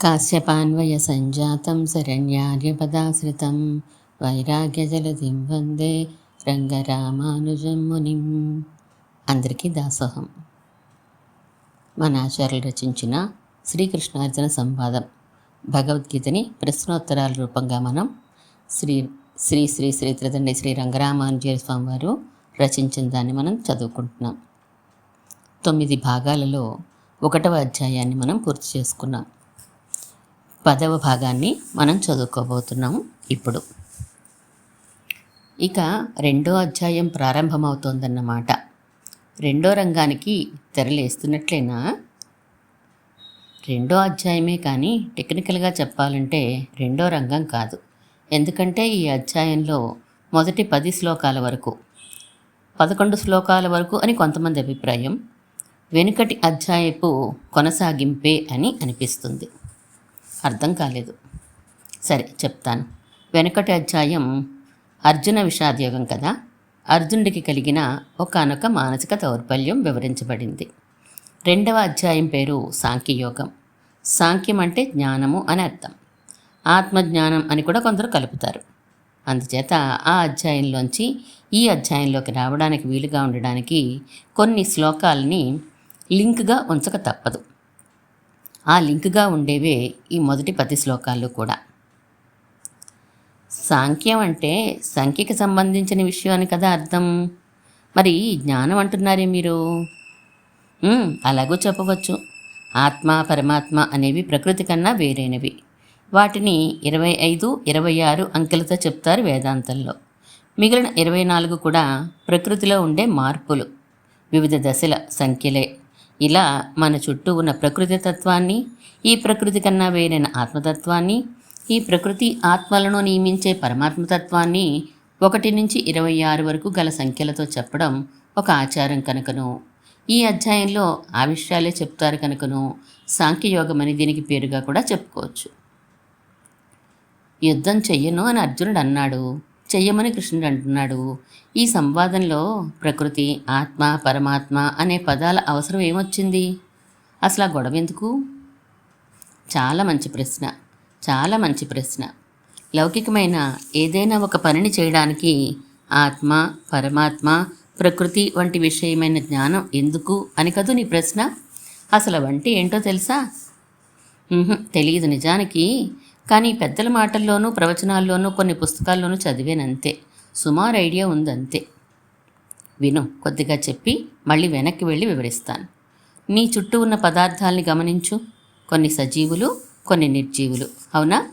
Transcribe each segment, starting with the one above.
కాశ్యపాన్వయ काश्यपान्वयसञ्जातं शरण्यार्यपदाश्रितं వైరాగ్యజలధిం వందే రంగరామానుజం మునిం అందరికీ దాసోహం। మన ఆచార్యులు రచించిన శ్రీకృష్ణార్జున సంవాదం భగవద్గీతని ప్రశ్నోత్తరాల రూపంగా మనం శ్రీ శ్రీ శ్రీ శ్రీ త్రిదండి శ్రీ రంగరామానుజయ స్వామి వారు రచించిన దాన్ని మనం చదువుకుంటున్నాం. తొమ్మిది భాగాలలో ఒకటవ అధ్యాయాన్ని మనం పూర్తి చేసుకున్నాం. పదవ భాగాన్ని మనం చదువుకోబోతున్నాము ఇప్పుడు. ఇక రెండో అధ్యాయం ప్రారంభమవుతోందన్నమాట. రెండో రంగానికి తెరలేస్తున్నట్లేనా రెండో అధ్యాయమే కానీ టెక్నికల్గా చెప్పాలంటే రెండో రంగం కాదు. ఎందుకంటే ఈ అధ్యాయంలో మొదటి పది శ్లోకాల వరకు పదకొండు శ్లోకాల వరకు అని కొంతమంది అభిప్రాయం. వెనుకటి అధ్యాయపు కొనసాగింపే అని అనిపిస్తుంది. అర్థం కాలేదు. సరే చెప్తాను. వెనకటి అధ్యాయం అర్జున విషాదయోగం కదా? అర్జునుడికి కలిగిన ఒకనొక మానసిక దౌర్బల్యం వివరించబడింది. రెండవ అధ్యాయం పేరు సాంఖ్యయోగం. సాంఖ్యం అంటే జ్ఞానము అని అర్థం. ఆత్మజ్ఞానం అని కూడా కొందరు కలుపుతారు. అందుచేత ఆ అధ్యాయంలోంచి ఈ అధ్యాయంలోకి రావడానికి వీలుగా ఉండడానికి కొన్ని శ్లోకాలని లింక్గా ఉంచక తప్పదు. ఆ లింక్గా ఉండేవే ఈ మొదటి పది శ్లోకాలు కూడా. సాంఖ్యం అంటే సంఖ్యకి సంబంధించిన విషయం అని కదా అర్థం? మరి జ్ఞానం అంటున్నారే మీరు? అలాగూ చెప్పవచ్చు. ఆత్మ పరమాత్మ అనేవి ప్రకృతి కన్నా వేరైనవి. వాటిని ఇరవై ఐదు ఇరవై ఆరు అంకెలతో చెప్తారు వేదాంతంలో. మిగిలిన ఇరవై నాలుగు కూడా ప్రకృతిలో ఉండే మార్పులు. వివిధ దశల సంఖ్యలే. ఇలా మన చుట్టూ ఉన్న ప్రకృతి తత్వాన్ని ఈ ప్రకృతి కన్నా వేరైన ఆత్మతత్వాన్ని ఈ ప్రకృతి ఆత్మలను నియమించే పరమాత్మతత్వాన్ని ఒకటి నుంచి ఇరవై ఆరు వరకు గల సంఖ్యలతో చెప్పడం ఒక ఆచారం కనుకను. ఈ అధ్యాయంలో ఆ విషయాలే చెప్తారు కనుకను. సాంఖ్యయోగం అని దీనికి పేరుగా కూడా చెప్పుకోవచ్చు. యుద్ధం చెయ్యను అని అర్జునుడు అన్నాడు. చెయ్యమని కృష్ణుడు అంటున్నాడు. ఈ సంవాదంలో ప్రకృతి ఆత్మ పరమాత్మ అనే పదాల అవసరం ఏమొచ్చింది? అసలు ఆ గొడవ ఎందుకు? చాలా మంచి ప్రశ్న. చాలా మంచి ప్రశ్న. లౌకికమైన ఏదైనా ఒక పనిని చేయడానికి ఆత్మ పరమాత్మ ప్రకృతి వంటి విషయమైన జ్ఞానం ఎందుకు అని కదూ నీ ప్రశ్న? అసలు వంటి ఏంటో తెలుసా? తెలియదు నిజానికి. కానీ పెద్దల మాటల్లోనూ ప్రవచనాల్లోనూ కొన్ని పుస్తకాల్లోనూ చదివేనంతే. సుమారు ఐడియా ఉందంతే. విను కొద్దిగా చెప్పి మళ్ళీ వెనక్కి వెళ్ళి వివరిస్తాను. నీ చుట్టూ ఉన్న పదార్థాల్ని గమనించు. కొన్ని సజీవులు కొన్ని నిర్జీవులు. అవునా?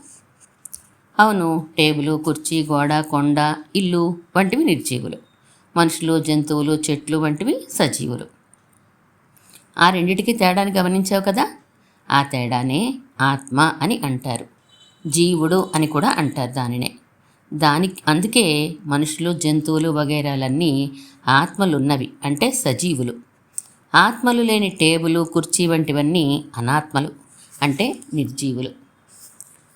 అవును టేబుల్ కుర్చీ గోడ కొండ ఇల్లు వంటివి నిర్జీవులు. మనుషులు జంతువులు చెట్లు వంటివి సజీవులు. ఆ రెండిటికి తేడాని గమనించావు కదా? ఆ తేడానే ఆత్మ అని అంటారు. జీవుడు అని కూడా అంటారు దానినే. దానికి అందుకే మనుషులు జంతువులు వగైరాలన్నీ ఆత్మలున్నవి అంటే సజీవులు. ఆత్మలు లేని టేబుల్ కుర్చీ వంటివన్నీ అనాత్మలు అంటే నిర్జీవులు.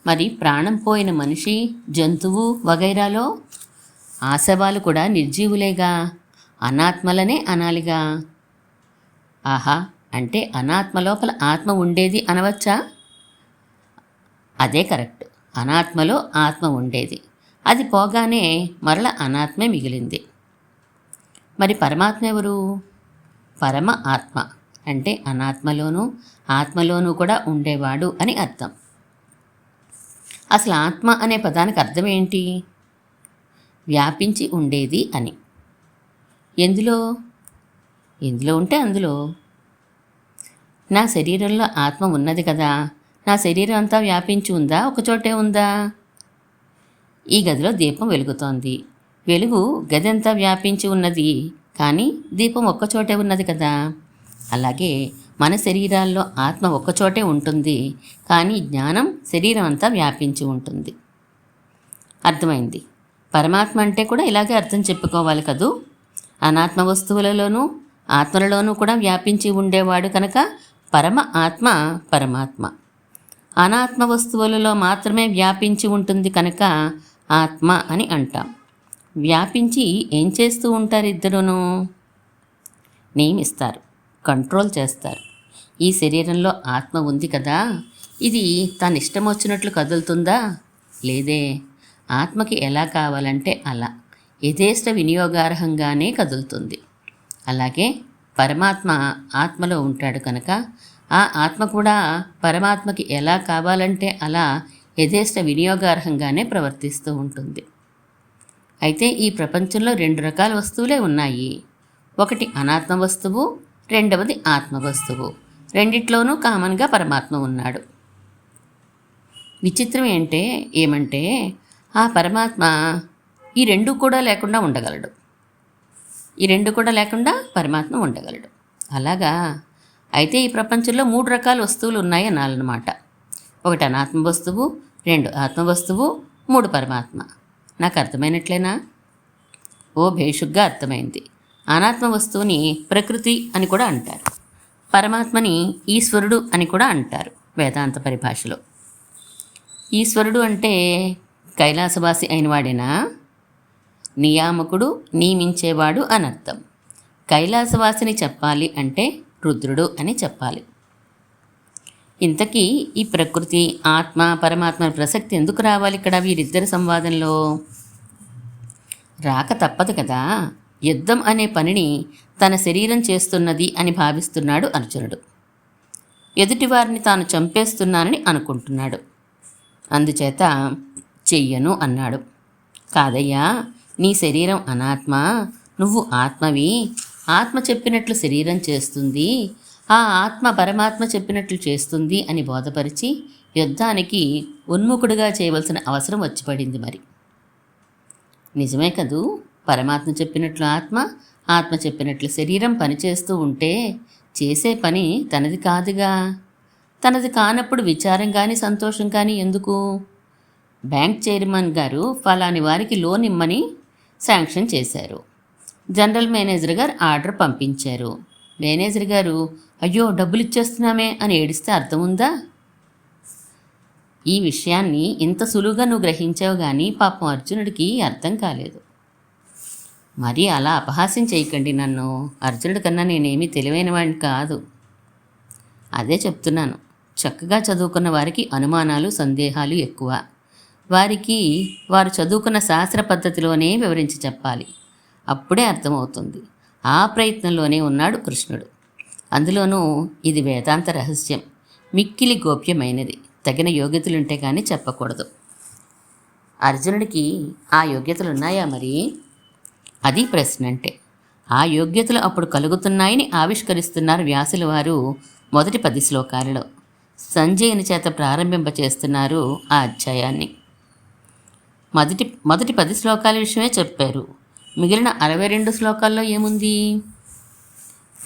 మరి ప్రాణం పోయిన మనిషి జంతువు వగైరాలో ఆశవాలు కూడా నిర్జీవులేగా? అనాత్మలనే అనాలిగా? ఆహా అంటే అనాత్మ లోపల ఆత్మ ఉండేది అనవచ్చా? అదే కరెక్ట్. అనాత్మలో ఆత్మ ఉండేది. అది పోగానే మరల అనాత్మే మిగిలింది. మరి పరమాత్మ ఎవరు? పరమ ఆత్మ. అంటే అనాత్మలోనూ ఆత్మలోనూ కూడా ఉండేవాడు అని అర్థం. అసలు ఆత్మ అనే పదానికి అర్థం ఏంటి? వ్యాపించి ఉండేది అని. ఎందులో? ఎందులో ఉంటే అందులో. నా శరీరంలో ఆత్మ ఉన్నది కదా నా శరీరం అంతా వ్యాపించి ఉందా? ఒకచోటే ఉందా? ఈ గదిలో దీపం వెలుగుతోంది. వెలుగు గది అంతా వ్యాపించి ఉన్నది. కానీ దీపం ఒక్కచోటే ఉన్నది కదా? అలాగే మన శరీరాల్లో ఆత్మ ఒక్కచోటే ఉంటుంది. కానీ జ్ఞానం శరీరం అంతా వ్యాపించి ఉంటుంది. అర్థమైంది. పరమాత్మ అంటే కూడా ఇలాగే అర్థం చెప్పుకోవాలి కదూ? అనాత్మ వస్తువులలోనూ ఆత్మలలోనూ కూడా వ్యాపించి ఉండేవాడు కనుక పరమ ఆత్మ పరమాత్మ. అనాత్మ వస్తువులలో మాత్రమే వ్యాపించి ఉంటుంది కనుక ఆత్మ అని అంటాం. వ్యాపించి ఏం చేస్తూ ఉంటారు ఇద్దరును నియమిస్తారు కంట్రోల్ చేస్తారు. ఈ శరీరంలో ఆత్మ ఉంది కదా ఇది తన ఇష్టం వచ్చినట్లు కదులుతుందా? లేదే ఆత్మకి ఎలా కావాలంటే అలా యథేష్ట వినియోగార్హంగానే కదులుతుంది. అలాగే పరమాత్మ ఆత్మలో ఉంటాడు కనుక ఆ ఆత్మ కూడా పరమాత్మకి ఎలా కావాలంటే అలా యథేష్ట వినియోగార్హంగానే ప్రవర్తిస్తూ ఉంటుంది. అయితే ఈ ప్రపంచంలో రెండు రకాల వస్తువులే ఉన్నాయి. ఒకటి అనాత్మ వస్తువు రెండవది ఆత్మ వస్తువు. రెండిట్లోనూ కామన్గా పరమాత్మ ఉన్నాడు. విచిత్రం ఏంటే ఏమంటే ఆ పరమాత్మ ఈ రెండు కూడా లేకుండా ఉండగలడు. ఈ రెండు కూడా లేకుండా పరమాత్మ ఉండగలడు. అలాగా? అయితే ఈ ప్రపంచంలో మూడు రకాల వస్తువులు ఉన్నాయి అనాలన్నమాట ఒకటి అనాత్మ వస్తువు రెండు ఆత్మవస్తువు మూడు పరమాత్మ. నాకు అర్థమైనట్లేనా? ఓ భేషుగ్గా అర్థమైంది. అనాత్మ వస్తువుని ప్రకృతి అని కూడా అంటారు. పరమాత్మని ఈశ్వరుడు అని కూడా అంటారు వేదాంత పరిభాషలో. ఈశ్వరుడు అంటే కైలాసవాసి అయినవాడేనా? నియామకుడు నియమించేవాడు అనర్థం. కైలాసవాసిని చెప్పాలి అంటే రుద్రుడు అని చెప్పాలి. ఇంతకీ ఈ ప్రకృతి ఆత్మ పరమాత్మ ప్రసక్తి ఎందుకు రావాలి ఇక్కడ వీరిద్దరి సంవాదంలో? రాక తప్పదు కదా. యుద్ధం అనే పనిని తన శరీరం చేస్తున్నది అని భావిస్తున్నాడు అర్జునుడు. ఎదుటివారిని తాను చంపేస్తున్నానని అనుకుంటున్నాడు. అందుచేత చెయ్యను అన్నాడు. కాదయ్యా నీ శరీరం అనాత్మ నువ్వు ఆత్మవి. ఆత్మ చెప్పినట్లు శరీరం చేస్తుంది. ఆ ఆత్మ పరమాత్మ చెప్పినట్లు చేస్తుంది అని బోధపరిచి యుద్ధానికి ఉన్ముఖుడుగా చేయవలసిన అవసరం వచ్చి పడింది మరి. నిజమే కదూ? పరమాత్మ చెప్పినట్లు ఆత్మ ఆత్మ చెప్పినట్లు శరీరం పనిచేస్తూ ఉంటే చేసే పని తనది కాదుగా. తనది కానప్పుడు విచారం కానీ సంతోషం కానీ ఎందుకు? బ్యాంక్ చైర్మన్ గారు ఫలాని వారికి లోన్ ఇమ్మని శాంక్షన్ చేశారు. జనరల్ మేనేజర్ గారు ఆర్డర్ పంపించారు. మేనేజర్ గారు అయ్యో డబ్బులు ఇచ్చేస్తున్నామే అని ఏడిస్తే అర్థం ఉందా ఈ విషయాన్ని ఇంత సులువుగా నువ్వు గ్రహించావు కానీ పాపం అర్జునుడికి అర్థం కాలేదు. మరి అలా అపహాస్యం చేయకండి నన్ను. అర్జునుడి కన్నా నేనేమీ తెలివైన వాడిని కాదు. అదే చెప్తున్నాను. చక్కగా చదువుకున్న వారికి అనుమానాలు సందేహాలు ఎక్కువ. వారికి వారు చదువుకున్న శాస్త్ర పద్ధతిలోనే వివరించి చెప్పాలి. అప్పుడే అర్థమవుతుంది. ఆ ప్రయత్నంలోనే ఉన్నాడు కృష్ణుడు. అందులోనూ ఇది వేదాంత రహస్యం. మిక్కిలి గోప్యమైనది. తగిన యోగ్యతలుంటే కానీ చెప్పకూడదు. అర్జునుడికి ఆ యోగ్యతలు ఉన్నాయా మరి? అది ప్రశ్న అంటే ఆ యోగ్యతలు అప్పుడు కలుగుతున్నాయని ఆవిష్కరిస్తున్నారు వ్యాసుల వారు మొదటి పది శ్లోకాలలో. సంజయుని చేత ప్రారంభింప చేస్తున్నారు ఆ అధ్యాయాన్ని. మొదటి మొదటి పది శ్లోకాల విషయమే చెప్పారు. మిగిలిన అరవై రెండు శ్లోకాల్లో ఏముంది?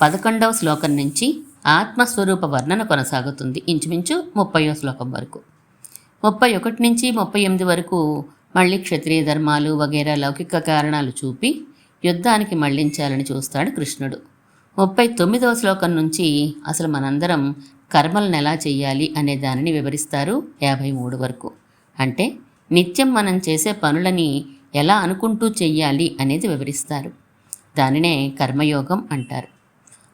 పదకొండవ శ్లోకం నుంచి ఆత్మస్వరూప వర్ణన కొనసాగుతుంది. ఇంచుమించు ముప్పయో శ్లోకం వరకు. ముప్పై ఒకటి నుంచి ముప్పై ఎనిమిది వరకు మళ్ళీ క్షత్రియ ధర్మాలు వగేరా లౌకిక కారణాలు చూపి యుద్ధానికి మళ్ళించాలని చూస్తాడు కృష్ణుడు. ముప్పై తొమ్మిదవ శ్లోకం నుంచి అసలు మనందరం కర్మలను ఎలా చేయాలి అనే దానిని వివరిస్తారు యాభై మూడు వరకు. అంటే నిత్యం మనం చేసే పనులని ఎలా అనుకుంటూ చెయ్యాలి అనేది వివరిస్తారు. దానినే కర్మయోగం అంటారు.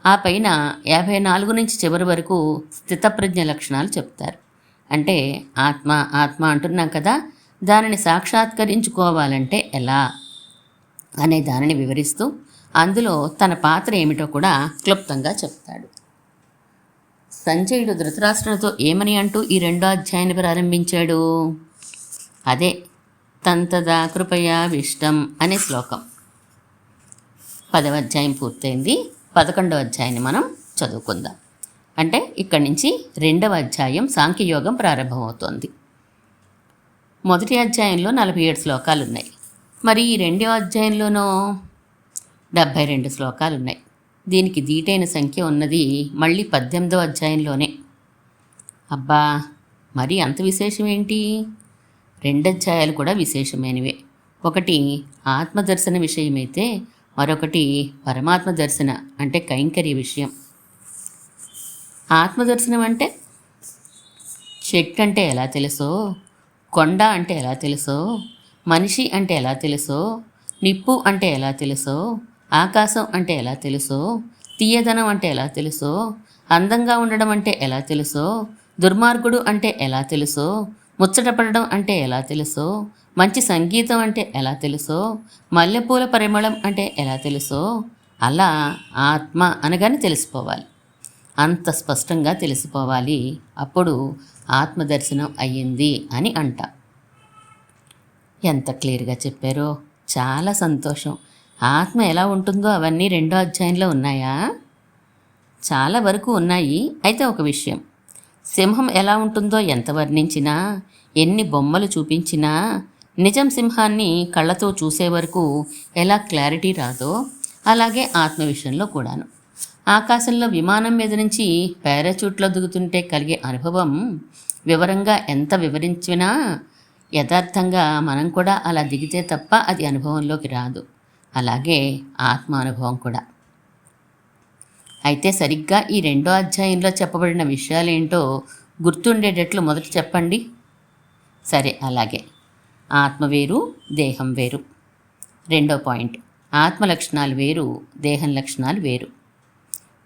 ఆ పైన యాభై నాలుగు నుంచి చివరి వరకు స్థితప్రజ్ఞ లక్షణాలు చెప్తారు. అంటే ఆత్మ ఆత్మ అంటున్నాం కదా దానిని సాక్షాత్కరించుకోవాలంటే ఎలా అనే దానిని వివరిస్తూ అందులో తన పాత్ర ఏమిటో కూడా క్లుప్తంగా చెప్తాడు. సంజయుడు ధృతరాష్ట్రులతో ఏమని అంటూ ఈ రెండో అధ్యాయాన్ని ప్రారంభించాడు? అదే తంతదా కృపయా విష్టం అనే శ్లోకం. పదవ అధ్యాయం పూర్తయింది. పదకొండవ అధ్యాయాన్ని మనం చదువుకుందాం. అంటే ఇక్కడి నుంచి రెండవ అధ్యాయం సాంఖ్యయోగం ప్రారంభమవుతోంది. మొదటి అధ్యాయంలో నలభై ఏడు శ్లోకాలు ఉన్నాయి మరి ఈ రెండవ అధ్యాయంలోనూ డెబ్భై రెండు శ్లోకాలు ఉన్నాయి దీనికి దీటైన సంఖ్య ఉన్నది మళ్ళీ పద్దెనిమిదవ అధ్యాయంలోనే. అబ్బా మరి అంత విశేషం ఏంటి రెండు అధ్యాయాలు కూడా విశేషమైనవే. ఒకటి ఆత్మదర్శన విషయమైతే మరొకటి పరమాత్మ దర్శన అంటే కైంకర్య విషయం. ఆత్మదర్శనం అంటే? చెట్టు అంటే ఎలా తెలుసో? కొండ అంటే ఎలా తెలుసో? మనిషి అంటే ఎలా తెలుసో? నిప్పు అంటే ఎలా తెలుసో? ఆకాశం అంటే ఎలా తెలుసో? తీయదనం అంటే ఎలా తెలుసో? అందంగా ఉండడం అంటే ఎలా తెలుసో? దుర్మార్గుడు అంటే ఎలా తెలుసో? ముచ్చటపడడం అంటే ఎలా తెలుసో? మంచి సంగీతం అంటే ఎలా తెలుసో? మల్లెపూల పరిమళం అంటే ఎలా తెలుసో? అలా ఆత్మ అనగానే తెలిసిపోవాలి. అంత స్పష్టంగా తెలిసిపోవాలి. అప్పుడు ఆత్మదర్శనం అయ్యింది అని అంట. ఎంత క్లియర్గా చెప్పారో? చాలా సంతోషం. ఆత్మ ఎలా ఉంటుందో అవన్నీ రెండో అధ్యాయంలో ఉన్నాయా? చాలా వరకు ఉన్నాయి. అయితే ఒక విషయం. సింహం ఎలా ఉంటుందో ఎంత వర్ణించినా ఎన్ని బొమ్మలు చూపించినా నిజం సింహాన్ని కళ్ళతో చూసే వరకు ఎలా క్లారిటీ రాదో అలాగే ఆత్మ విషయంలో కూడాను. ఆకాశంలో విమానం మీద నుంచి పారాచూట్లో దిగుతుంటే కలిగే అనుభవం వివరంగా ఎంత వివరించినా యథార్థంగా మనం కూడా అలా దిగితే తప్ప అది అనుభవంలోకి రాదు. అలాగే ఆత్మ అనుభవం కూడా. అయితే సరిగ్గా ఈ రెండో అధ్యాయంలో చెప్పబడిన విషయాలేంటో గుర్తుండేటట్లు మొదట చెప్పండి. సరే అలాగే. ఆత్మ వేరు దేహం వేరు. రెండో పాయింట్. ఆత్మ లక్షణాలు వేరు దేహం లక్షణాలు వేరు.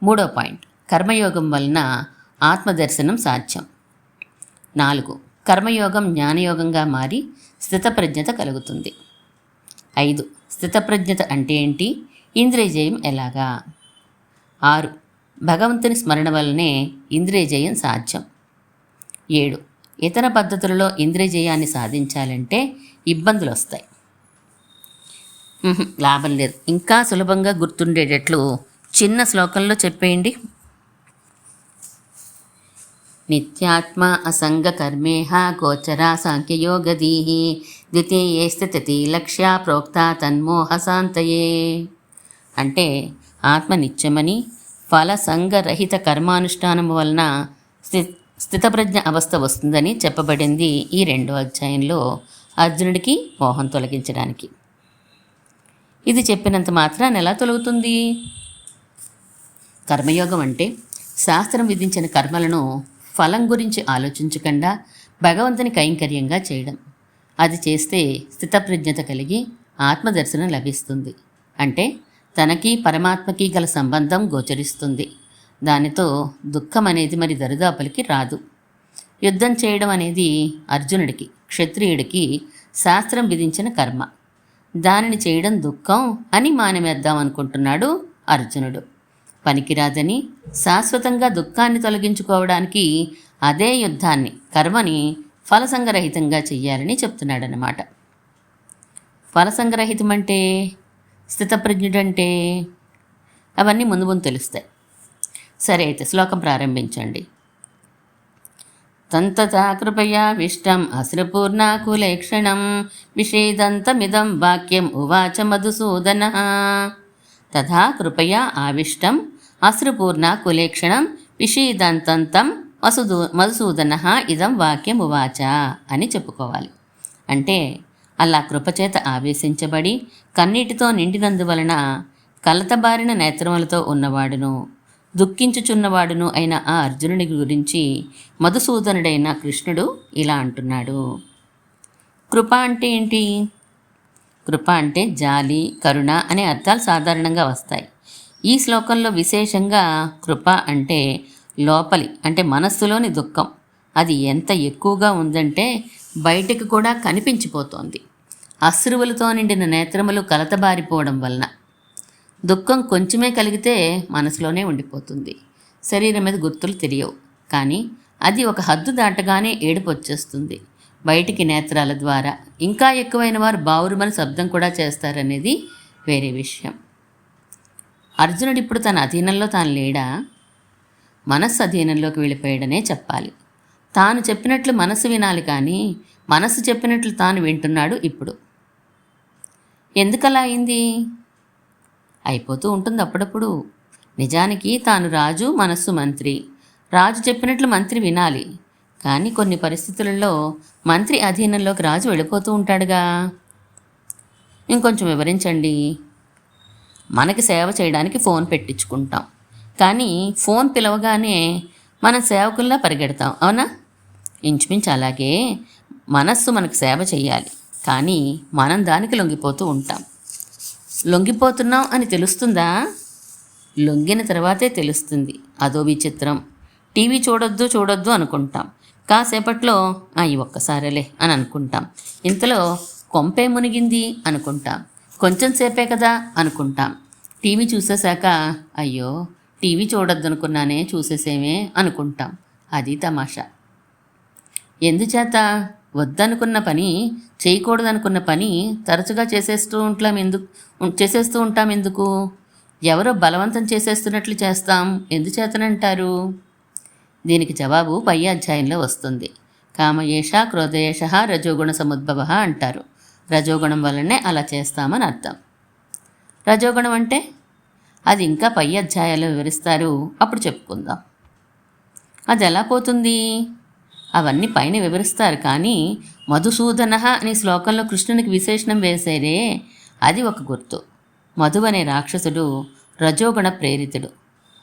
మూడో పాయింట్. కర్మయోగం వలన ఆత్మదర్శనం సాధ్యం. నాలుగు. కర్మయోగం జ్ఞానయోగంగా మారి స్థితప్రజ్ఞత కలుగుతుంది. ఐదు. స్థితప్రజ్ఞత అంటే ఏంటి? ఇంద్రియజయం ఎలాగా? ఆరు. భగవంతుని స్మరణ వల్లనే ఇంద్రియజయం సాధ్యం. ఏడు. ఇతర పద్ధతులలో ఇంద్రియజయాన్ని సాధించాలంటే ఇబ్బందులు వస్తాయి లాభం లేదు. ఇంకా సులభంగా గుర్తుండేటట్లు చిన్న శ్లోకంలో చెప్పేయండి. నిత్యాత్మ అసంగ కర్మేహ గోచరా సాంఖ్యయోగదీ ద్వితీయే స్థితి లక్ష్య ప్రోక్త తన్మోహ శాంతయే. అంటే ఆత్మ నిత్యమని ఫలసంగరహిత కర్మానుష్ఠానం వలన స్థి స్థితప్రజ్ఞ అవస్థ వస్తుందని చెప్పబడింది ఈ రెండో అధ్యాయంలో అర్జునుడికి మోహం తొలగించడానికి. ఇది చెప్పినంత మాత్రాన్ని ఎలా తొలగుతుంది? కర్మయోగం అంటే శాస్త్రం విధించిన కర్మలను ఫలం గురించి ఆలోచించకుండా భగవంతుని కైంకర్యంగా చేయడం. అది చేస్తే స్థితప్రజ్ఞత కలిగి ఆత్మదర్శనం లభిస్తుంది. అంటే తనకి పరమాత్మకి గల సంబంధం గోచరిస్తుంది. దానితో దుఃఖం అనేది మరి దరిదాపులకి రాదు. యుద్ధం చేయడం అనేది అర్జునుడికి క్షత్రియుడికి శాస్త్రం విధించిన కర్మ. దానిని చేయడం దుఃఖం అని మానమేద్దాం అనుకుంటున్నాడు అర్జునుడు. పనికిరాదని శాశ్వతంగా దుఃఖాన్ని తొలగించుకోవడానికి అదే యుద్ధాన్ని కర్మని ఫలసంగరహితంగా చెయ్యాలని చెప్తున్నాడనమాట ఫలసంగరహితం అంటే స్థితప్రజ్ఞుడంటే అవన్నీ ముందు ముందు తెలుస్తాయి. సరే అయితే శ్లోకం ప్రారంభించండి. తంతథా కృపయావిష్టం అశ్రుపూర్ణాకులేక్షణం విషేదంతమిదం వాక్యం ఉవాచ మధుసూదన. తథా కృపయా ఆవిష్టం అశ్రుపూర్ణాకులేక్షణం విషీదంతంతం వసుదూ మధుసూదన ఇదం వాక్యం ఉవాచ అని చెప్పుకోవాలి. అంటే అలా కృపచేత ఆవేశించబడి కన్నీటితో నిండినందువలన కలతబారిన నేత్రములతో ఉన్నవాడును దుఃఖించుచున్నవాడును అయిన ఆ అర్జునుడి గురించి మధుసూదనుడైన కృష్ణుడు ఇలా అంటున్నాడు. కృప అంటే ఏంటి? కృప అంటే జాలి కరుణ అనే అర్థాలు సాధారణంగా వస్తాయి. ఈ శ్లోకంలో విశేషంగా కృప అంటే లోపలి అంటే మనస్సులోని దుఃఖం. అది ఎంత ఎక్కువగా ఉందంటే బయటకు కూడా కనిపించిపోతోంది. అశ్రువులతో నిండిన నేత్రములు కలతబారిపోవడం వలన దుఃఖం కొంచెమే కలిగితే మనసులోనే ఉండిపోతుంది. శరీరం మీద గుర్తులు తెలియవు కానీ అది ఒక హద్దు దాటగానే ఏడుపు వచ్చేస్తుంది. బయటికి నేత్రాల ద్వారా ఇంకా ఎక్కువైన వారు బావురుమని శబ్దం కూడా చేస్తారనేది వేరే విషయం. అర్జునుడు ఇప్పుడు తన అధీనంలో తాను లేడా? మనస్సు అధీనంలోకి వెళ్ళిపోయాడనే చెప్పాలి. తాను చెప్పినట్లు మనసు వినాలి కానీ మనసు చెప్పినట్లు తాను వింటున్నాడు ఇప్పుడు. ఎందుకలా అయింది? అయిపోతూ ఉంటుంది అప్పుడప్పుడు. నిజానికి తాను రాజు మనస్సు మంత్రి. రాజు చెప్పినట్లు మంత్రి వినాలి. కానీ కొన్ని పరిస్థితులలో మంత్రి అధీనంలోకి రాజు వెళ్ళిపోతూ ఉంటాడుగా. ఇంకొంచెం వివరించండి. మనకి సేవ చేయడానికి ఫోన్ పెట్టించుకుంటాం. కానీ ఫోన్ పిలవగానే మన సేవకుల్లా పరిగెడతాం. అవునా? ఇంచుమించు అలాగే మనస్సు మనకు సేవ చేయాలి. కానీ మనం దానికి లొంగిపోతూ ఉంటాం. లొంగిపోతున్నాం అని తెలుస్తుందా? లొంగిన తర్వాతే తెలుస్తుంది. అదో విచిత్రం. టీవీ చూడొద్దు చూడొద్దు అనుకుంటాం. కాసేపట్లో అయ్యి ఒక్కసారేలే అని అనుకుంటాం. ఇంతలో కొంపే మునిగింది అనుకుంటాం. కొంచెం సేపే కదా అనుకుంటాం. టీవీ చూసేశాక అయ్యో టీవీ చూడొద్దు అనుకున్నానే చూసేసేమే అనుకుంటాం. అది తమాషా. ఎందుచేత? వద్దనుకున్న పని చేయకూడదనుకున్న పని తరచుగా చేసేస్తూ ఉంటాం ఎందుకు చేసేస్తూ ఉంటాం ఎందుకు? ఎవరో బలవంతం చేసేస్తున్నట్లు చేస్తాం ఎందుచేతనంటారు? దీనికి జవాబు పై అధ్యాయంలో వస్తుంది. కామయేష క్రోధయేష రజోగుణ సముద్భవ అంటారు. రజోగుణం వల్లనే అలా చేస్తామని అర్థం. రజోగుణం అంటే? అది ఇంకా పై అధ్యాయాలు వివరిస్తారు. అప్పుడు చెప్పుకుందాం. అది ఎలా పోతుంది? అవన్నీ పైన వివరిస్తారు. కానీ మధుసూదన అనే శ్లోకంలో కృష్ణునికి విశేషణం వేసేదే అది ఒక గుర్తు. మధు అనే రాక్షసుడు రజోగుణ ప్రేరితుడు.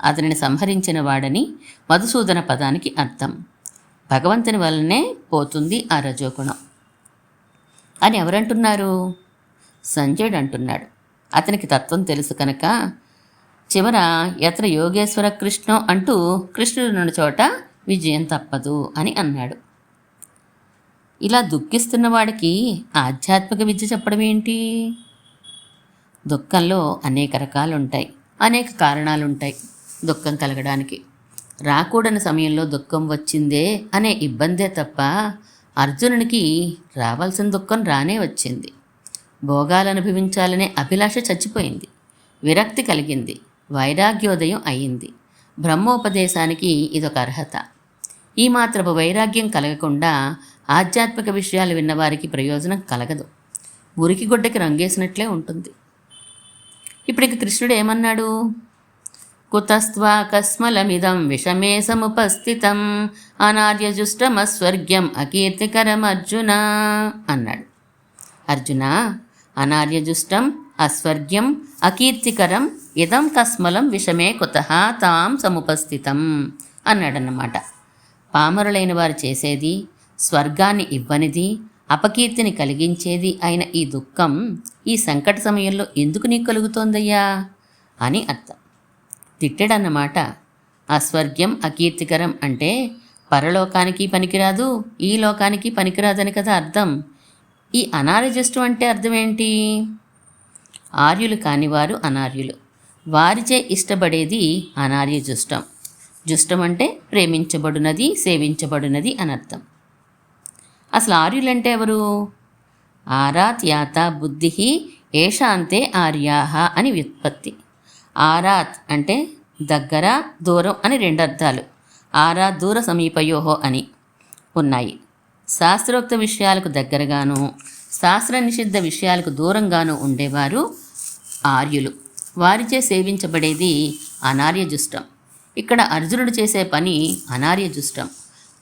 అతనిని సంహరించిన వాడని మధుసూదన పదానికి అర్థం. భగవంతుని వల్లనే పోతుంది ఆ రజోగుణం. అని ఎవరంటున్నారు? సంజయుడు అంటున్నాడు. అతనికి తత్వం తెలుసు కనుక చివర ఎత్ర యోగేశ్వర కృష్ణం అంటూ కృష్ణుడున్న చోట విజయం తప్పదు అని అన్నాడు. ఇలా దుఃఖిస్తున్న వాడికి ఆధ్యాత్మిక విద్య చెప్పడం ఏంటి? దుఃఖంలో అనేక రకాలు ఉంటాయి అనేక కారణాలు ఉంటాయి దుఃఖం కలగడానికి. రాకూడని సమయంలో దుఃఖం వచ్చిందే అనే ఇబ్బందే తప్ప అర్జునునికి రావాల్సిన దుఃఖం రానే వచ్చింది. భోగాలు అనుభవించాలనే అభిలాష చచ్చిపోయింది విరక్తి కలిగింది వైరాగ్యోదయం అయింది. బ్రహ్మోపదేశానికి ఇదొక అర్హత. ఈ మాత్రపు వైరాగ్యం కలగకుండా ఆధ్యాత్మిక విషయాలు విన్నవారికి ప్రయోజనం కలగదు. మురికి గుడ్డకి రంగేసినట్లే ఉంటుంది. ఇప్పుడు ఇక కృష్ణుడు ఏమన్నాడు? కుతస్వాకస్మలమిదం విషమే సముపస్థితం. అనార్యజుష్టమస్వర్గ్యం అకీర్తికరం అర్జున అన్నాడు. అర్జున అనార్యజుష్టం అస్వర్గ్యం అకీర్తికరం ఇదం కస్మలం విషమే కుత తాం సముపస్థితం అన్నాడన్నమాట. పామరులైన వారు చేసేది స్వర్గాన్ని ఇవ్వనిది అపకీర్తిని కలిగించేది అయిన ఈ దుఃఖం ఈ సంకట సమయంలో ఎందుకు నీకు కలుగుతోందయ్యా? అని అర్థం. తిట్టడన్నమాట అస్వర్గ్యం అకీర్తికరం అంటే పరలోకానికి పనికిరాదు ఈ లోకానికి పనికిరాదని కదా అర్థం. ఈ అనార్యజస్టు అంటే అర్థం ఏంటి ఆర్యులు కానివారు అనార్యులు. వారిచే ఇష్టపడేది అనార్యజుష్టం. జుష్టం అంటే ప్రేమించబడునది సేవించబడునది అని అర్థం అసలు ఆర్యులంటే ఎవరు? ఆరాత్ యాత బుద్ధి ఏషాంతే ఆర్యాహ అని వ్యుత్పత్తి. ఆరాత్ అంటే దగ్గర దూరం అని రెండు అర్థాలు ఆరాత్ దూర సమీపయోహో అని ఉన్నాయి. శాస్త్రోక్త విషయాలకు దగ్గరగాను శాస్త్ర నిషిద్ధ విషయాలకు దూరంగాను ఉండేవారు ఆర్యులు. వారిచే సేవించబడేది అనార్యజుష్టం. ఇక్కడ అర్జునుడు చేసే పని అనార్యజుష్టం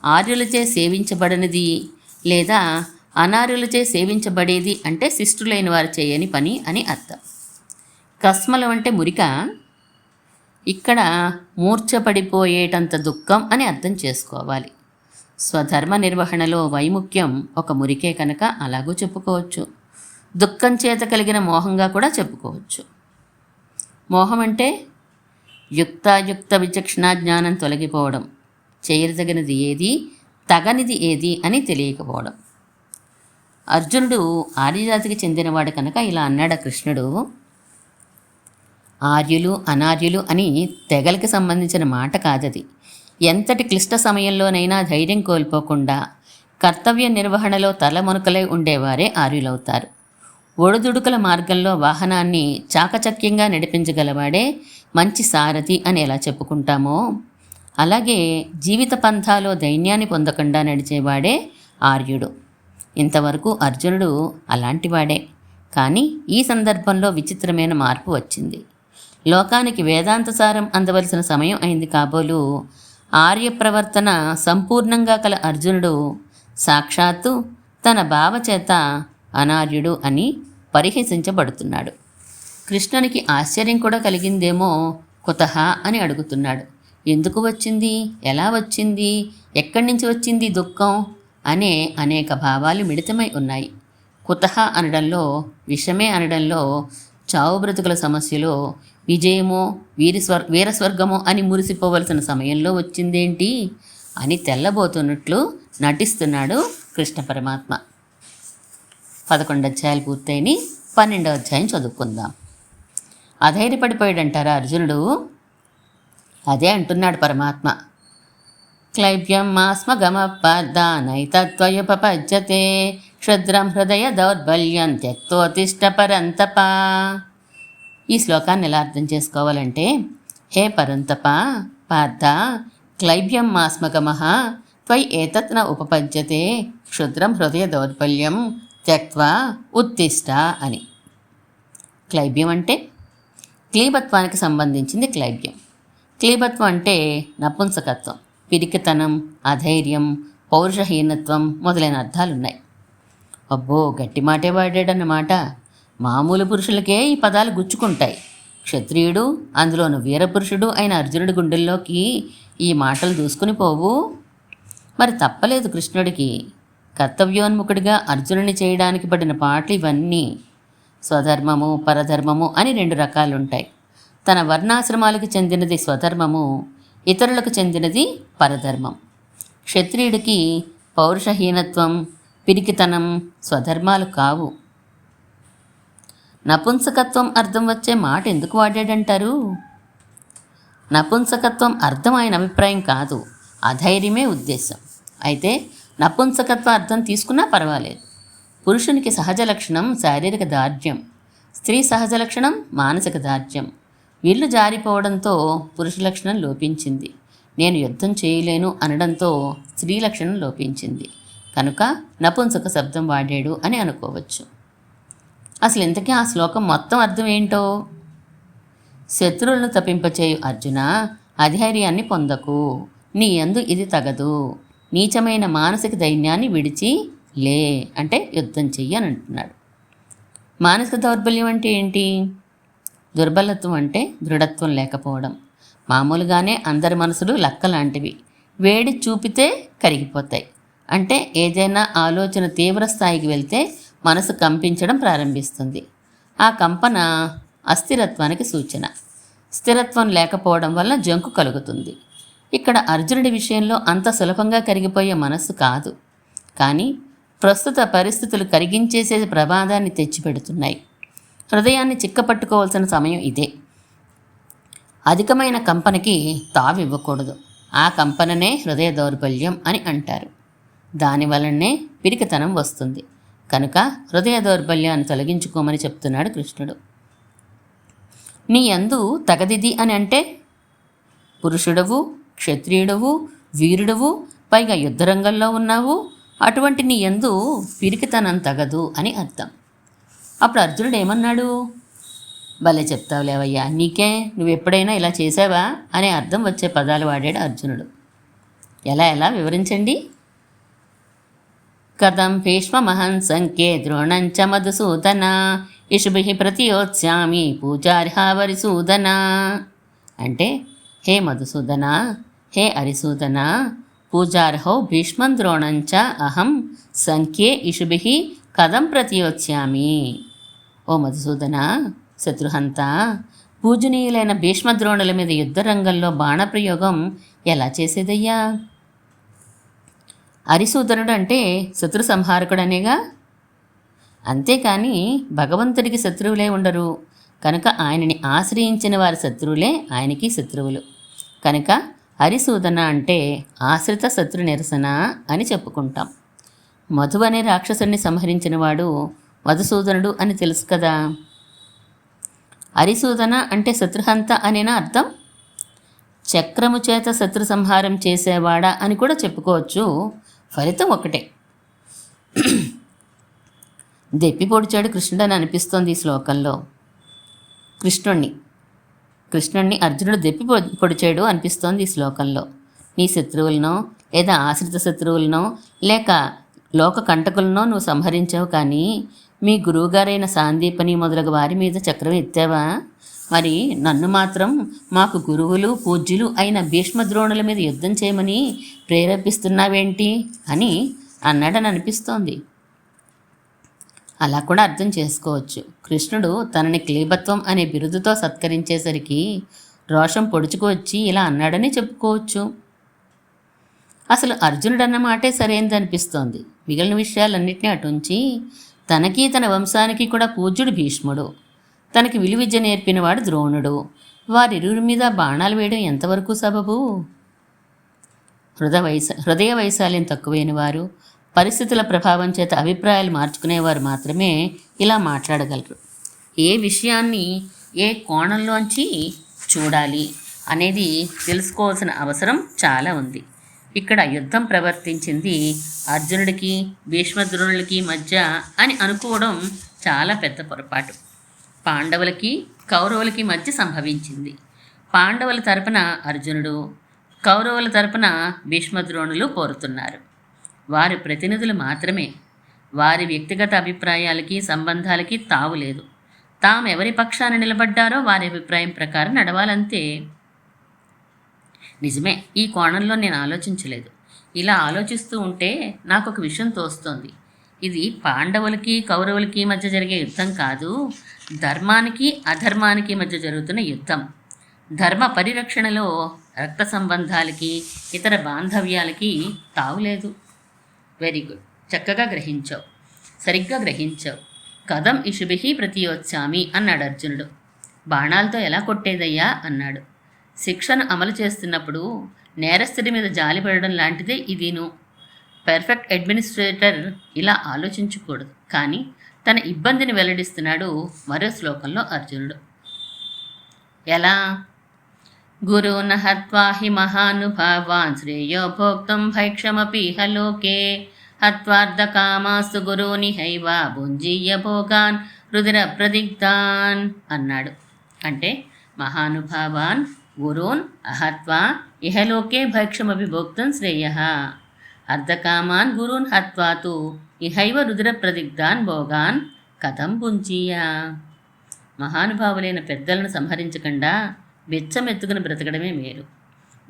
ఆర్యులచే సేవించబడనిది లేదా అనార్యులచే సేవించబడేది అంటే శిష్టులైన వారు చేయని పని అని అర్థం. కస్మలం అంటే మురిక. ఇక్కడ మూర్ఛపడిపోయేటంత దుఃఖం అని అర్థం చేసుకోవాలి. స్వధర్మ నిర్వహణలో వైముఖ్యం ఒక మురికే కనుక అలాగూ చెప్పుకోవచ్చు. దుఃఖం చేత కలిగిన మోహంగా కూడా చెప్పుకోవచ్చు. మోహం అంటే యుక్తాయుక్త విచక్షణా జ్ఞానం తొలగిపోవడం చేయదగినది ఏది తగనిది ఏది అని తెలియకపోవడం. అర్జునుడు ఆర్యజాతికి చెందినవాడు కనుక ఇలా అన్నాడు కృష్ణుడు. ఆర్యులు అనార్యులు అని తెగలకి సంబంధించిన మాట కాదది. ఎంతటి క్లిష్ట సమయంలోనైనా ధైర్యం కోల్పోకుండా కర్తవ్య నిర్వహణలో తలమునకలై ఉండేవారే ఆర్యులవుతారు. ఒడుదుడుకుల మార్గంలో వాహనాన్ని చాకచక్యంగా నడిపించగలవాడే మంచి సారథి అని ఎలా చెప్పుకుంటామో అలాగే జీవిత పంథాలో దైన్యాన్ని పొందకుండా నడిచేవాడే ఆర్యుడు. ఇంతవరకు అర్జునుడు అలాంటివాడే కానీ ఈ సందర్భంలో విచిత్రమైన మార్పు వచ్చింది. లోకానికి వేదాంతసారం అందవలసిన సమయం అయింది కాబోలు ఆర్య ప్రవర్తన సంపూర్ణంగా కల అర్జునుడు సాక్షాత్తు తన బావ చేత అనార్యుడు అని పరిహసించబడుతున్నాడు. కృష్ణునికి ఆశ్చర్యం కూడా కలిగిందేమో కుతహ అని అడుగుతున్నాడు. ఎందుకు వచ్చింది? ఎలా వచ్చింది? ఎక్కడి నుంచి వచ్చింది దుఃఖం? అనే అనేక భావాలు మిళితమై ఉన్నాయి. కుతహ అనడంలో విషమే అనడంలో చావు బ్రతుకుల సమస్యలో విజయమో వీరస్వర్ వీరస్వర్గమో అని మురిసిపోవలసిన సమయంలో వచ్చిందేంటి? అని తెల్లబోతున్నట్లు నటిస్తున్నాడు కృష్ణ పరమాత్మ. పదకొండు అధ్యాయాలు పూర్తయిని పన్నెండవ అధ్యాయం చదువుకుందాం. అధైర్యపడిపోయాడంటారా అర్జునుడు? అదే అంటున్నాడు పరమాత్మ. క్లైబ్యం మాస్మగమపదానైతత్వయుపపజ్యతే క్షుద్రం హృదయ దౌర్బల్యం త్యక్తోతిష్ట పరంతప. ఈ శ్లోకాన్ని ఎలా అర్థం చేసుకోవాలంటే హే పరంతప పార్థ క్లైబ్యం మాస్మగమ త్వయి ఏతత్ న ఉపపద్యతే క్షుద్రం హృదయ దౌర్బల్యం త్యక్వా ఉత్తిష్ట అని. క్లైబ్యం అంటే క్లీబత్వానికి సంబంధించింది క్లైబ్యం క్లీబత్వం అంటే నపుంసకత్వం పిరికితనం అధైర్యం పౌరుషహీనత్వం మొదలైన అర్థాలున్నాయి. అబ్బో గట్టి మాటే వాడాడన్నమాట. మామూలు పురుషులకే ఈ పదాలు గుచ్చుకుంటాయి. క్షత్రియుడు అందులోను వీరపురుషుడు అయిన అర్జునుడి గుండెల్లోకి ఈ మాటలు దూసుకుని పోవు. మరి తప్పలేదు కృష్ణుడికి. కర్తవ్యోన్ముఖుడిగా అర్జునుని చేయడానికి పడిన పాటలు ఇవన్నీ స్వధర్మము పరధర్మము అని రెండు రకాలుంటాయి. తన వర్ణాశ్రమాలకు చెందినది స్వధర్మము ఇతరులకు చెందినది పరధర్మం. క్షత్రియుడికి పౌరుషహీనత్వం పిరికితనం స్వధర్మాలు కావు. నపుంసకత్వం అర్థం వచ్చే మాట ఎందుకు వాడాడంటారు? నపుంసకత్వం అర్థం ఆయన అభిప్రాయం కాదు అధైర్యమే ఉద్దేశం. అయితే నపుంసకత్వ అర్థం తీసుకున్నా పర్వాలేదు. పురుషునికి సహజ లక్షణం శారీరక దార్ఢ్యం స్త్రీ సహజ లక్షణం మానసిక దార్ఢ్యం విల్లు జారిపోవడంతో పురుష లక్షణం లోపించింది. నేను యుద్ధం చేయలేను అనడంతో స్త్రీ లక్షణం లోపించింది. కనుక నపుంసక శబ్దం వాడాడు అని అనుకోవచ్చు. అసలు ఇంతకీ ఆ శ్లోకం మొత్తం అర్థం ఏంటో? శత్రువులను తప్పింపచేయు అర్జున అధైర్యాన్ని పొందకు. నీ యందు ఇది తగదు. నీచమైన మానసిక దైన్యాన్ని విడిచి లే అంటే యుద్ధం చెయ్యి అని అంటున్నాడు. మానసిక దౌర్బల్యం అంటే ఏంటి? దుర్బలత్వం అంటే దృఢత్వం లేకపోవడం. మామూలుగానే అందరి మనసులు లక్క లాంటివి వేడి చూపితే కరిగిపోతాయి. అంటే ఏదైనా ఆలోచన తీవ్ర స్థాయికి వెళ్తే మనసు కంపించడం ప్రారంభిస్తుంది. ఆ కంపన అస్థిరత్వానికి సూచన. స్థిరత్వం లేకపోవడం వల్ల జంకు కలుగుతుంది. ఇక్కడ అర్జునుడి విషయంలో అంత సులభంగా కరిగిపోయే మనస్సు కాదు. కానీ ప్రస్తుత పరిస్థితులు కరిగించేసే ప్రమాదాన్ని తెచ్చిపెడుతున్నాయి. హృదయాన్ని చిక్కపట్టుకోవాల్సిన సమయం ఇదే. అధికమైన కంపనకి తావివ్వకూడదు. ఆ కంపననే హృదయ దౌర్బల్యం అని అంటారు. దానివలనే పిరికితనం వస్తుంది. కనుక హృదయ దౌర్బల్యాన్ని తొలగించుకోమని చెప్తున్నాడు కృష్ణుడు. నీ యందు తగదిది అని అంటే? పురుషుడవు క్షత్రియుడవు వీరుడవు పైగా యుద్ధరంగంలో ఉన్నావు అటువంటి నీ ఎందు పిరికితనం తగదు అని అర్థం. అప్పుడు అర్జునుడు ఏమన్నాడు? భలే చెప్తావులేవయ్యా నీకే నువ్వు ఎప్పుడైనా ఇలా చేసావా? అనే అర్థం వచ్చే పదాలు వాడాడు అర్జునుడు. ఎలా ఎలా? వివరించండి. కథం భీష్మమహం సంఖ్యే ద్రోణంచ మధుసూదన ఇషుభి ప్రతియోత్స్యామి పూజార్హావరిసూదన అంటే హే మధుసూదన హే అరిసూదన పూజార్హౌ భీష్మం ద్రోణంచ అహం సంఖ్యే ఇషుభి కథం ప్రతియోచ్యామి ఓ మధుసూదన శత్రుహంత పూజనీయులైన భీష్మద్రోణుల మీద యుద్ధరంగంలో బాణప్రయోగం ఎలా చేసేదయ్యా? అరిసూదనుడు అంటే శత్రు సంహారకుడనేగా? అంతేకాని భగవంతుడికి శత్రువులే ఉండరు. కనుక ఆయనని ఆశ్రయించిన వారి శత్రువులే ఆయనకి శత్రువులు. కనుక హరిసూదన అంటే ఆశ్రిత శత్రు నిరసన అని చెప్పుకుంటాం. మధు అనే రాక్షసుని సంహరించినవాడు మధుసూదనుడు అని తెలుసు కదా. హరిసూదన అంటే శత్రుహంత అనేనా అర్థం? చక్రము చేత శత్రు సంహారం చేసేవాడా అని కూడా చెప్పుకోవచ్చు. ఫలితం ఒకటే. దెప్పి పొడిచాడు కృష్ణుడు అని అనిపిస్తోంది ఈ శ్లోకంలో. కృష్ణుణ్ణి కృష్ణుణ్ణి అర్జునుడు దెప్పి పొ- పొడిచాడు అనిపిస్తోంది ఈ శ్లోకంలో. నీ శత్రువులనో లేదా ఆశ్రిత శత్రువులనో లేక లోక కంటకులనో నువ్వు సంహరించావు కానీ మీ గురువుగారైన సాందీపని మొదలగు వారి మీద చక్రం ఎత్తావా? మరి నన్ను మాత్రం మాకు గురువులు పూజ్యులు అయిన భీష్మద్రోణుల మీద యుద్ధం చేయమని ప్రేరేపిస్తున్నావేంటి? అని అన్నాడని అనిపిస్తోంది. అలా కూడా అర్థం చేసుకోవచ్చు. కృష్ణుడు తనని క్లీబత్వం అనే బిరుదుతో సత్కరించేసరికి రోషం పొడుచుకు వచ్చి ఇలా అన్నాడని చెప్పుకోవచ్చు. అసలు అర్జునుడు అన్నమాటే సరైనది అనిపిస్తోంది మిగిలిన విషయాలన్నింటినీ అటుంచి తనకి తన వంశానికి కూడా పూజ్యుడు భీష్ముడు. తనకి విలువిద్య నేర్పినవాడు ద్రోణుడు. వారిరువురి మీద బాణాలు వేయడం ఎంతవరకు సబబు? హృదయ వైశ హృదయ వైశాల్యం తక్కువైన వారు పరిస్థితుల ప్రభావం చేత అభిప్రాయాలు మార్చుకునేవారు మాత్రమే ఇలా మాట్లాడగలరు. ఏ విషయాన్ని ఏ కోణంలోంచి చూడాలి అనేది తెలుసుకోవాల్సిన అవసరం చాలా ఉంది. ఇక్కడ యుద్ధం ప్రవర్తించింది అర్జునుడికి భీష్మద్రోణులకి మధ్య అని అనుకోవడం చాలా పెద్ద పొరపాటు. పాండవులకి కౌరవులకి మధ్య సంభవించింది. పాండవుల తరపున అర్జునుడు కౌరవుల తరపున భీష్మద్రోణులు కోరుతున్నారు. వారి ప్రతినిధులు మాత్రమే. వారి వ్యక్తిగత అభిప్రాయాలకి సంబంధాలకి తావు లేదు. తాము ఎవరి పక్షాన నిలబడ్డారో వారి అభిప్రాయం ప్రకారం నడవాలంతే. నిజమే ఈ కోణంలో నేను ఆలోచించలేదు. ఇలా ఆలోచిస్తూ ఉంటే నాకు ఒక విషయం తోస్తోంది. ఇది పాండవులకి కౌరవులకి మధ్య జరిగే యుద్ధం కాదు ధర్మానికి అధర్మానికి మధ్య జరుగుతున్న యుద్ధం. ధర్మ పరిరక్షణలో రక్త సంబంధాలకి ఇతర బాంధవ్యాలకి తావులేదు వెరీ గుడ్ చక్కగా గ్రహించావు. సరిగ్గా గ్రహించావు. కథం ఇషుభిహి ప్రతియోత్సామి అన్నాడు అర్జునుడు. బాణాలతో ఎలా కొట్టేదయ్యా? అన్నాడు. శిక్షను అమలు చేస్తున్నప్పుడు నేరస్తుడి మీద జాలిపడడం లాంటిదే ఇదిను. పెర్ఫెక్ట్ అడ్మినిస్ట్రేటర్ ఇలా ఆలోచించకూడదు. కానీ తన ఇబ్బందిని వెల్లడిస్తున్నాడు మరో శ్లోకంలో అర్జునుడు. ఎలా? గురూన్ హత్వా హి మహానుభావాన్ శ్రేయో భోక్తం భైక్షమపి హలోకే హత్వార్ధకామాస్తు గురూని హైవ భుంజీయ భోగాన్ రుదిర ప్రదిగ్ధాన్ అన్నాడు. అంటే మహానుభావాన్ గురూన్ అహత్వా ఇహలోకే భైక్షమపి భోక్తం శ్రేయ అర్ధకామాన్ గురూన్ హత్వాతు ఇహైవ రుద్ర ప్రదిగ్ధాన్ భోగాన్ కథం భుంజీయ మహానుభావులైన పెద్దలను సంహరించకుండా బిచ్చమెత్తుకుని బ్రతకడమే మేలు.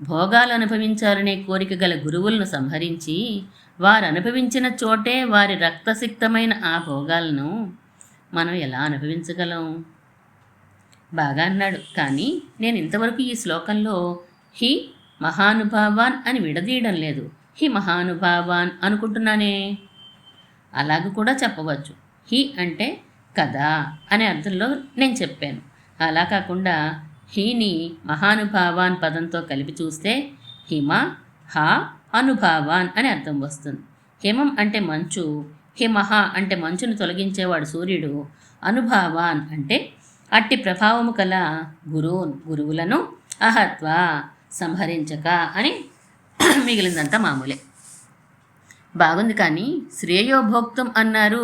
భోగాలు అనుభవించాలనే కోరిక గల గురువులను సంహరించి వారు అనుభవించిన చోటే వారి రక్తసిక్తమైన ఆ భోగాలను మనం ఎలా అనుభవించగలం? బాగా అన్నాడు. కానీ నేను ఇంతవరకు ఈ శ్లోకంలో హి మహానుభావాన్ అని విడదీయడం లేదు. హి మహానుభావాన్ అనుకుంటున్నానే? అలాగ కూడా చెప్పవచ్చు. హి అంటే కదా అనే అర్థంలో నేను చెప్పాను. అలా కాకుండా హీని మహానుభావాన్ పదంతో కలిపి చూస్తే హిమ హా అనుభావాన్ అని అర్థం వస్తుంది. హిమం అంటే మంచు హిమహ అంటే మంచును తొలగించేవాడు సూర్యుడు అనుభావాన్ అంటే అట్టి ప్రభావము కల గురువున్ గురువులను అహత్వ సంహరించక అని మిగిలిందంతా మామూలే. బాగుంది కానీ శ్రేయోభోక్తం అన్నారు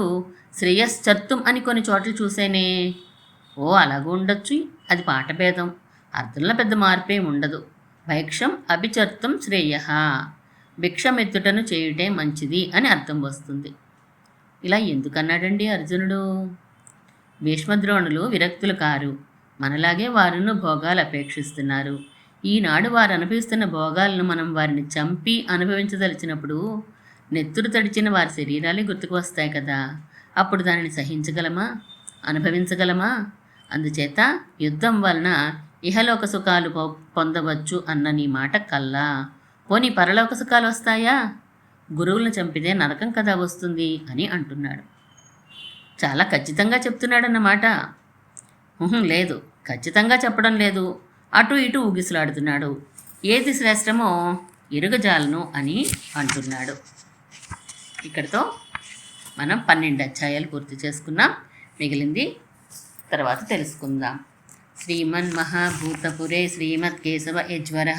శ్రేయశ్చర్తం అని కొన్ని చోట్ల చూసేనే ఓ అలాగూ ఉండొచ్చు. అది పాట భేదం. అర్థంలో పెద్ద మార్పే ఉండదు. భైక్షం అభిచర్తం శ్రేయ. భిక్షమెత్తుటను చేయుటే మంచిది అని అర్థం వస్తుంది. ఇలా ఎందుకన్నాడండి అర్జునుడు? భీష్మద్రోణులు విరక్తులు కారు. మనలాగే వారును భోగాలు అపేక్షిస్తున్నారు. ఈనాడు వారు అనుభవిస్తున్న భోగాలను మనం వారిని చంపి అనుభవించదలిచినప్పుడు నెత్తురు తడిచిన వారి శరీరాలే గుర్తుకు వస్తాయి కదా. అప్పుడు దానిని సహించగలమా? అనుభవించగలమా? అందుచేత యుద్ధం వలన ఇహలోక సుఖాలు పొ- పొందవచ్చు అన్న నీ మాట కల్లా. పోనీ పరలోక సుఖాలు వస్తాయా? గురువులను చంపితే నరకం కదా వస్తుంది అని అంటున్నాడు. చాలా ఖచ్చితంగా చెప్తున్నాడన్నమాట. లేదు. ఖచ్చితంగా చెప్పడం లేదు. అటు ఇటు ఊగిసలాడుతున్నాడు. ఏది శ్రేష్టమో ఎరుగజాలను అని అంటున్నాడు. ఇక్కడితో మనం పన్నెండు అధ్యాయాలు పూర్తి చేసుకున్నాం. మిగిలింది తర్వాత తెలుసుకుందాం. శ్రీమన్ మహాభూతపురే శ్రీమద్ కేశవ యజ్వర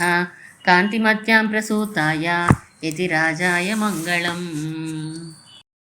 కాంతిమత్యాం ప్రసూతాయ యతి రాజాయ మంగళం.